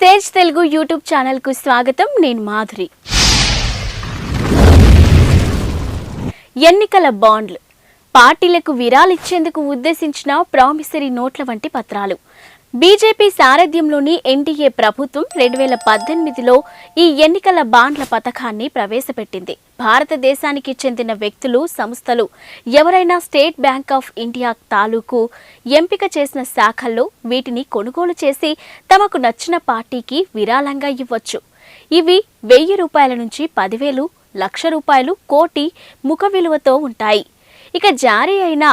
Sage Telugu YouTube ఛానల్కు స్వాగతం. నేను మాధురి. ఎన్నికల బాండ్లు. పార్టీలకు విరాలిచ్చేందుకు ఉద్దేశించిన ప్రామిసరీ నోట్ల వంటి పత్రాలు. బీజేపీ సారథ్యంలోని ఎన్డీఏ ప్రభుత్వం రెండు వేల పద్దెనిమిదిలో ఈ ఎన్నికల బాండ్ల పథకాన్ని ప్రవేశపెట్టింది. భారతదేశానికి చెందిన వ్యక్తులు సంస్థలు ఎవరైనా స్టేట్ బ్యాంక్ ఆఫ్ ఇండియా తాలూకు ఎంపిక చేసిన శాఖల్లో వీటిని కొనుగోలు చేసి తమకు నచ్చిన పార్టీకి విరాళంగా ఇవ్వచ్చు. ఇవి వెయ్యి రూపాయల నుంచి పదివేలు లక్ష రూపాయలు కోటి ముఖ విలువతో ఉంటాయి. ఇక జారీ అయిన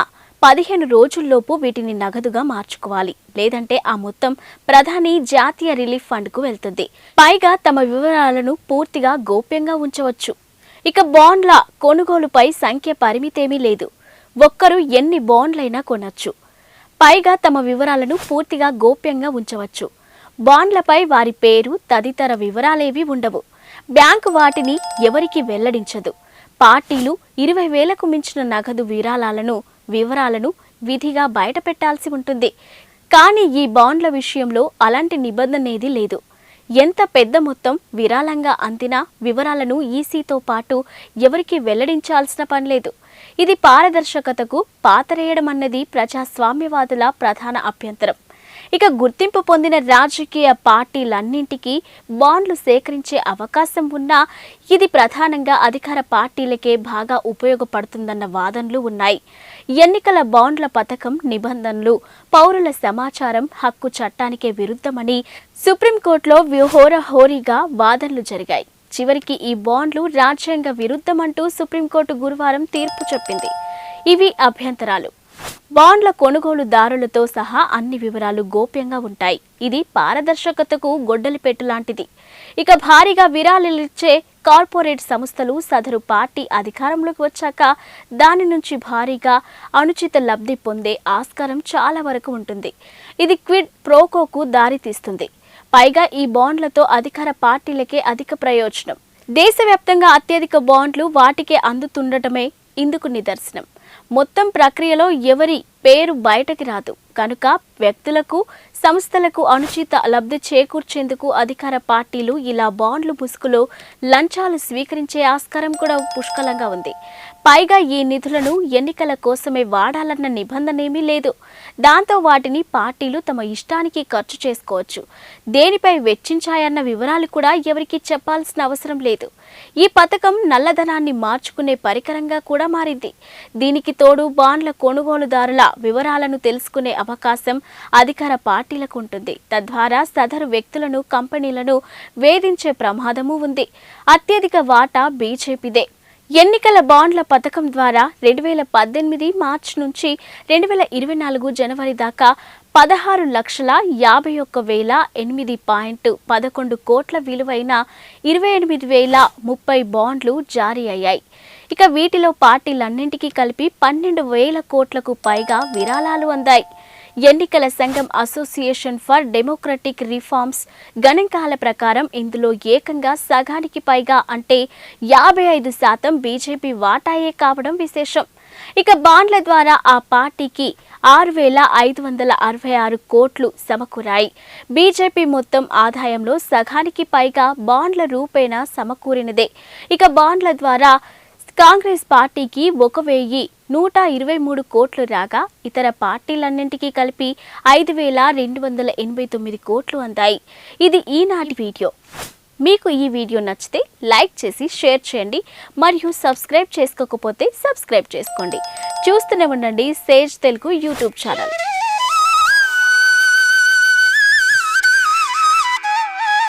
పదిహేను రోజుల్లోపు వీటిని నగదుగా మార్చుకోవాలి. లేదంటే ఆ మొత్తం ప్రధాని జాతీయ రిలీఫ్ ఫండ్కు వెళ్తుంది. పైగా తమ వివరాలను పూర్తిగా గోప్యంగా ఉంచవచ్చు. ఇక బాండ్ల కొనుగోలుపై సంఖ్య పరిమితేమీ లేదు. ఒక్కరు ఎన్ని బాండ్లైనా కొనచ్చు. పైగా తమ వివరాలను పూర్తిగా గోప్యంగా ఉంచవచ్చు. బాండ్లపై వారి పేరు తదితర వివరాలేవి ఉండవు. బ్యాంకు వాటిని ఎవరికి వెల్లడించదు. పార్టీలు ఇరవై వేలకు మించిన నగదు విరాళాలను వివరాలను విధిగా బయట పెట్టాల్సి ఉంటుంది. కానీ ఈ బాండ్ల విషయంలో అలాంటి నిబంధన ఏదీ లేదు. ఎంత పెద్ద మొత్తం విరాళంగా అందినా వివరాలను ఈసీతో పాటు ఎవరికి వెల్లడించాల్సిన పనిలేదు ఇది పారదర్శకతకు పాతరేయడం అన్నది ప్రజాస్వామ్యవాదుల ప్రధాన అభ్యంతరం. ఇక గుర్తింపు పొందిన రాజకీయ పార్టీలన్నింటికీ బాండ్లు సేకరించే అవకాశం ఉన్నా ఇది ప్రధానంగా అధికార పార్టీలకే బాగా ఉపయోగపడుతుందన్న వాదనలు ఉన్నాయి. ఎన్నికల బాండ్ల పథకం నిబంధనలు పౌరుల సమాచారం హక్కు చట్టానికే విరుద్ధమని సుప్రీంకోర్టులో వ్యూహోరహోరీగా వాదనలు జరిగాయి. చివరికి ఈ బాండ్లు రాజ్యాంగ విరుద్ధమంటూ సుప్రీంకోర్టు గురువారం తీర్పు చెప్పింది. ఇవి అభ్యంతరాలు. బాండ్ల కొనుగోలుదారులతో సహా అన్ని వివరాలు గోప్యంగా ఉంటాయి. ఇది పారదర్శకతకు గొడ్డలి పెట్టు లాంటిది. ఇక భారీగా విరాళాలిచ్చే కార్పొరేట్ సంస్థలు సదరు పార్టీ అధికారంలోకి వచ్చాక దాని నుంచి భారీగా అనుచిత లబ్ధి పొందే ఆస్కారం చాలా వరకు ఉంటుంది. ఇది క్విడ్ ప్రోకోకు దారితీస్తుంది. పైగా ఈ బాండ్లతో అధికార పార్టీలకే అధిక ప్రయోజనం. దేశవ్యాప్తంగా అత్యధిక బాండ్లు వాటికే అందుతుండటమే ఇందుకు నిదర్శనం. మొత్తం ప్రక్రియలో ఎవరి పేరు బయటకి రాదు. కనుక వ్యక్తులకు సంస్థలకు అనుచిత లబ్ధి చేకూర్చేందుకు అధికార పార్టీలు ఇలా బాండ్లు ముసుగులో లంచాలు స్వీకరించే ఆస్కారం కూడా పుష్కలంగా ఉంది. పైగా ఈ నిధులను ఎన్నికల కోసమే వాడాలన్న నిబంధన ఏమీ లేదు. దాంతో వాటిని పార్టీలు తమ ఇష్టానికి ఖర్చు చేసుకోవచ్చు. దేనిపై వెచ్చించాయన్న వివరాలు కూడా ఎవరికీ చెప్పాల్సిన అవసరం లేదు. ఈ పథకం నల్లధనాన్ని మార్చుకునే పరికరంగా కూడా మారింది. దీనికి తోడు బాండ్ల కొనుగోలుదారుల వివరాలను తెలుసుకునే అవకాశం అధికార పార్టీలకు ఉంటుంది తద్వారా సదరు వ్యక్తులను కంపెనీలను వేధించే ప్రమాదము ఉంది. అత్యధిక వాటా బీజేపీదే. ఎన్నికల బాండ్ల పథకం ద్వారా రెండు వేల పద్దెనిమిది మార్చి నుంచి రెండు వేల ఇరవై నాలుగు జనవరి దాకా పదహారు లక్షల యాభై ఒక్క వేల ఎనిమిది పాయింట్ పదకొండు కోట్ల విలువైన ఇరవై ఎనిమిది వేల ముప్పై బాండ్లు జారీ అయ్యాయి. ఇక వీటిలో పార్టీలన్నింటికీ కలిపి పన్నెండు వేల కోట్లకు పైగా విరాళాలు అందాయి. ఎన్నికల సంఘం అసోసియేషన్ ఫర్ డెమోక్రటిక్ రిఫార్మ్స్ గణాంకాల ప్రకారం ఇందులో ఏకంగా సగానికి పైగా అంటే యాభై ఐదు శాతం బీజేపీ వాటాయే కావడం విశేషం. ఇక బాండ్ల ద్వారా ఆ పార్టీకి ఆరు వేల ఐదు వందల అరవై ఆరు కోట్లు సమకూరాయి. బీజేపీ మొత్తం ఆదాయంలో సగానికి పైగా బాండ్ల రూపేణా సమకూరినదే. ఇక బాండ్ల ద్వారా కాంగ్రెస్ పార్టీకి ఒక వెయ్యి నూట ఇరవై మూడు కోట్లు రాగా ఇతర పార్టీలన్నింటికీ కలిపి ఐదు వేల రెండు వందల ఎనభై తొమ్మిది కోట్లు అందాయి. ఇది ఈనాటి వీడియో. మీకు ఈ వీడియో నచ్చితే లైక్ చేసి షేర్ చేయండి మరియు సబ్స్క్రైబ్ చేసుకోకపోతే సబ్స్క్రైబ్ చేసుకోండి. చూస్తూనే ఉండండి సేజ్ తెలుగు యూట్యూబ్ ఛానల్.